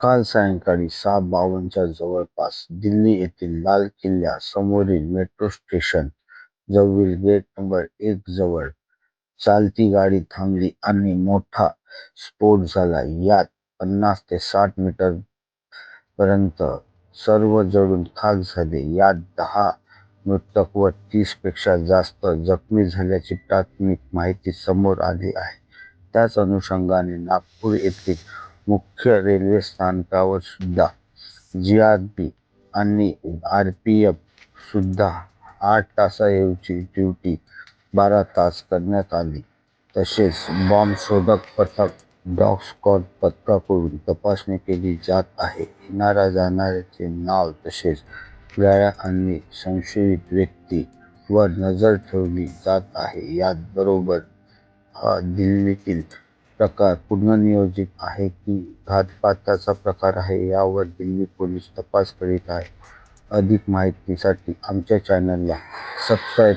काल सायंकाळी सहा बावन्नच्या जवळपास दिल्ली येथील लाल किल्ल्यासमोरील मेट्रो स्टेशन जवळील गेट नंबर एक जवळ चालती गाडी थांबली आणि मोठा स्फोट झाला. यात पन्नास ते साठ मीटर पर्यंत सर्व जळून खाक झाले. यात दहा मृतक व तीसपेक्षा जास्त जखमी झाल्याची प्राथमिक माहिती समोर आली आहे. त्याच अनुषंगाने नागपूर येथील मुख्य रेल्वे स्थानकावरसुद्धा पी आणि आर पी सुद्धा आठ तासाऐवजी ड्युटी बारा तास करण्यात आली. तसेच बॉम्ब शोधक पथक, डॉग स्कॉट पथकाकडून तपासणी केली जात आहे. येणाऱ्या जाणाऱ्याचे नाव तसेच गाड्या आणि संशयित व्यक्ती वर नजर ठेवली जात आहे. याचबरोबर हा दिल्लीतील प्रकार पूर्वनियोजित आहे की घातपाताचा प्रकार आहे यावर दिल्ली पोलीस तपास करीत आहे. अधिक माहितीसाठी आमच्या चॅनलला सबस्क्राईब